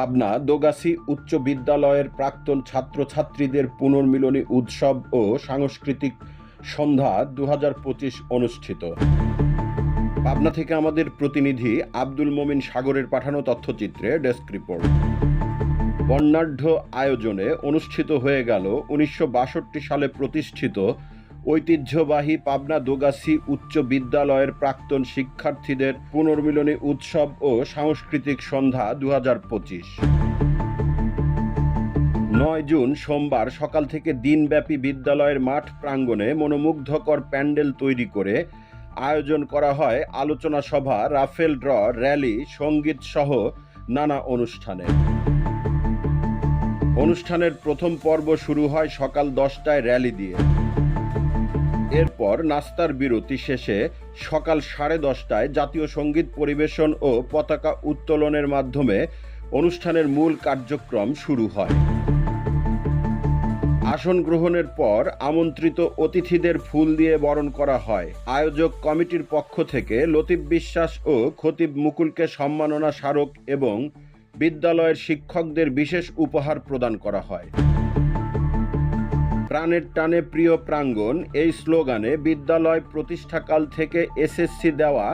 পাবনা দোগাসি উচ্চ বিদ্যালয়ের প্রাক্তন ছাত্রছাত্রীদের পুনর্মিলনী উৎসব ও সাংস্কৃতিক সন্ধ্যা দু হাজার পঁচিশ অনুষ্ঠিত। পাবনা থেকে আমাদের প্রতিনিধি আব্দুল মমিন সাগরের পাঠানো তথ্যচিত্রে ডেস্ক রিপোর্ট। বর্ণাঢ্য আয়োজনে অনুষ্ঠিত হয়ে গেল উনিশশো বাষট্টি সালে প্রতিষ্ঠিত ঐতিহ্যবাহী পাবনা দোগাসি উচ্চ বিদ্যালয়ের প্রাক্তন শিক্ষার্থীদের পুনর্মিলনী উৎসব ও সাংস্কৃতিক সন্ধ্যা দু নয় জুন সোমবার সকাল থেকে দিনব্যাপী বিদ্যালয়ের মাঠ প্রাঙ্গণে মনোমুগ্ধকর প্যান্ডেল তৈরি করে আয়োজন করা হয় আলোচনা সভা, রাফেল ড্র, র্যালি, সংগীত সহ নানা অনুষ্ঠানে। অনুষ্ঠানের প্রথম পর্ব শুরু হয় সকাল দশটায় র্যালি দিয়ে। এরপর নাস্তার বিরতি শেষে সকাল সাড়ে দশটায় জাতীয় সংগীত পরিবেশন ও পতাকা উত্তোলনের মাধ্যমে অনুষ্ঠানের মূল কার্যক্রম শুরু হয়। আসন গ্রহণের পর আমন্ত্রিত অতিথিদের ফুল দিয়ে বরণ করা হয়। আয়োজক কমিটির পক্ষ থেকে লতিফ বিশ্বাস ও খতিব মুকুলকে সম্মাননা স্মারক এবং বিদ্যালয়ের শিক্ষকদের বিশেষ উপহার প্রদান করা হয়। প্রাণের টানে প্রিয় প্রাঙ্গণ, এই স্লোগানে বিদ্যালয় প্রতিষ্ঠাকাল থেকে এসএসসি দেওয়া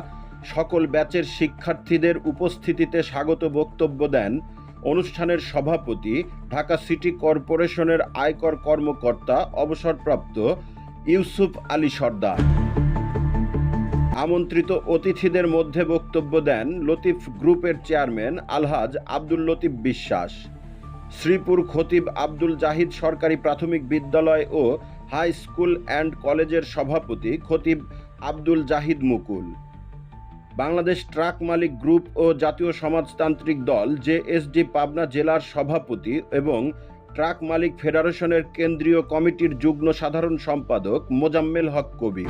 সকল ব্যাচের শিক্ষার্থীদের উপস্থিতিতে স্বাগত বক্তব্য দেন অনুষ্ঠানের সভাপতি, ঢাকা সিটি কর্পোরেশনের আয়কর কর্মকর্তা, অবসরপ্রাপ্ত ইউসুফ আলী সর্দার। আমন্ত্রিত অতিথিদের মধ্যে বক্তব্য দেন লতিফ গ্রুপের চেয়ারম্যান আলহাজ আব্দুল লতিফ বিশ্বাস। শ্রীপুর খতিব আব্দুল জাহিদ সরকারি প্রাথমিক বিদ্যালয় ও হাই স্কুল অ্যান্ড কলেজের সভাপতি খতিব আব্দুল জাহিদ মুকুল। বাংলাদেশ ট্রাক মালিক গ্রুপ ও জাতীয় সমাজতান্ত্রিক দল জেএসডি পাবনা জেলার সভাপতি এবং ট্রাক মালিক ফেডারেশনের কেন্দ্রীয় কমিটির যুগ্ম সাধারণ সম্পাদক মোজাম্মেল হক কবি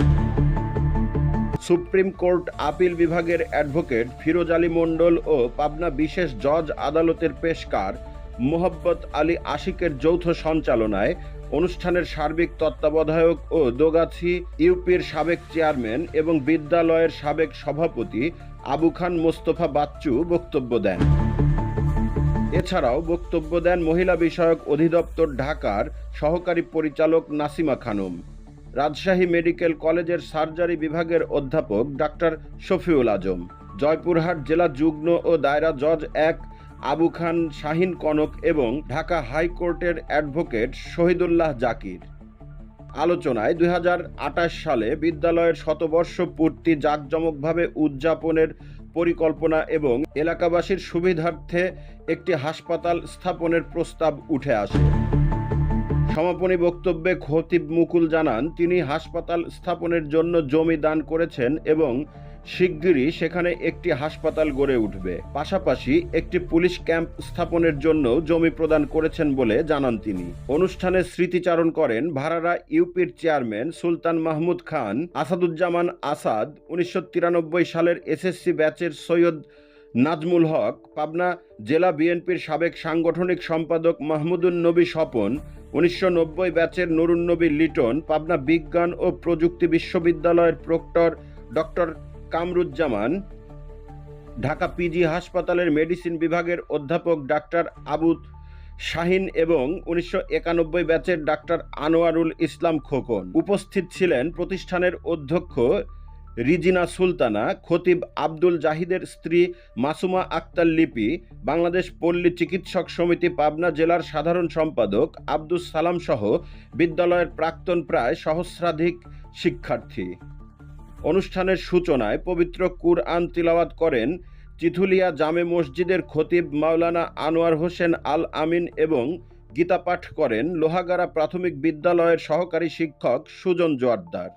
সুপ্রিম কোর্ট আপিল বিভাগের অ্যাডভোকেট ফিরোজ আলী মণ্ডল ও পাবনা বিশেষ জজ আদালতের পেশকার মোহাব্বত আলী আশিকের যৌথ সঞ্চালনায় অনুষ্ঠানের সার্বিক তত্ত্বাবধায়ক ও দোগাছি ইউপির সাবেক চেয়ারম্যান এবং বিদ্যালয়ের সাবেক সভাপতি আবু খান মোস্তফা বাচ্চু বক্তব্য দেন। এছাড়াও বক্তব্য দেন মহিলা বিষয়ক অধিদপ্তর ঢাকার সহকারী পরিচালক নাসিমা খানম, রাজশাহী মেডিকেল কলেজের সার্জারি বিভাগের অধ্যাপক ডাক্তার শফিউল আজম, জয়পুরহাট জেলা যুগ্ম ও দায়রা জজ এক আবু খান, শাহিন কনক এবং ঢাকা হাইকোর্টের অ্যাডভোকেট শহীদুল্লাহ জাকির। আলোচনায় দুই হাজার আঠাশ সালে বিদ্যালয়ের শতবর্ষ পূর্তি জাঁকজমকভাবে উদযাপনের পরিকল্পনা এবং এলাকাবাসীর সুবিধার্থে একটি হাসপাতাল স্থাপনের প্রস্তাব উঠে আসে। সমাপনী বক্তব্যে খতিব মুকুল জানান, তিনি হাসপাতাল স্থাপনের জন্য জমি দান করেছেন এবং শিগগিরই সেখানে একটি হাসপাতাল গড়ে উঠবে। পাশাপাশি একটি পুলিশ ক্যাম্প স্থাপনের জন্য জমি প্রদান করেছেন বলে জানান তিনি। অনুষ্ঠানে স্মৃতিচারণ করেন ভাড়ারা ইউপির চেয়ারম্যান সুলতান মাহমুদ খান, আসাদুজ্জামান আসাদ, উনিশশো তিরানব্বই সালের এসএসসি ব্যাচের সৈয়দ নাজমুল হক, পাবনা জেলা বিএনপির সাবেক সাংগঠনিক সম্পাদক মাহমুদুন নবী স্বপন, উনিশশো নব্বই ব্যাচের নুরুন্নবী লিটন, পাবনা বিজ্ঞান ও প্রযুক্তি বিশ্ববিদ্যালয়ের proctor doctor Kamruzzaman, Dhaka PG হাসপাতালের মেডিসিন বিভাগের অধ্যাপক ডাক্তার আবু শাহিন এবং উনিশশো একানব্বই ব্যাচের ডাক্তার আনোয়ারুল ইসলাম খোকন। উপস্থিত ছিলেন প্রতিষ্ঠানের অধ্যক্ষ রিজিনা সুলতানা, খতিব আব্দুল জাহিদের স্ত্রী মাসুমা আক্তার লিপি, বাংলাদেশ পল্লী চিকিৎসক সমিতি পাবনা জেলার সাধারণ সম্পাদক আব্দুস সালাম সহ বিদ্যালয়ের প্রাক্তন প্রায় সহস্রাধিক শিক্ষার্থী। অনুষ্ঠানের সূচনায় পবিত্র কুরআন তিলাওয়াত করেন চিথুলিয়া জামে মসজিদের খতিব মাওলানা আনোয়ার হোসেন আল আমিন এবং গীতা পাঠ করেন লোহাগাড়া প্রাথমিক বিদ্যালয়ের সহকারী শিক্ষক সুজন জোয়ারদার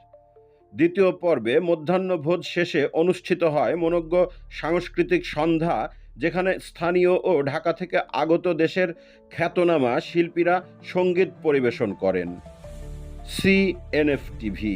দ্বিতীয় পর্বে মধ্যাহ্নভোজ শেষে অনুষ্ঠিত হয় মনজ্ঞ সাংস্কৃতিক সন্ধ্যা, যেখানে স্থানীয় ও ঢাকা থেকে আগত দেশের খ্যাতনামা শিল্পীরা সংগীত পরিবেশন করেন। CNF TV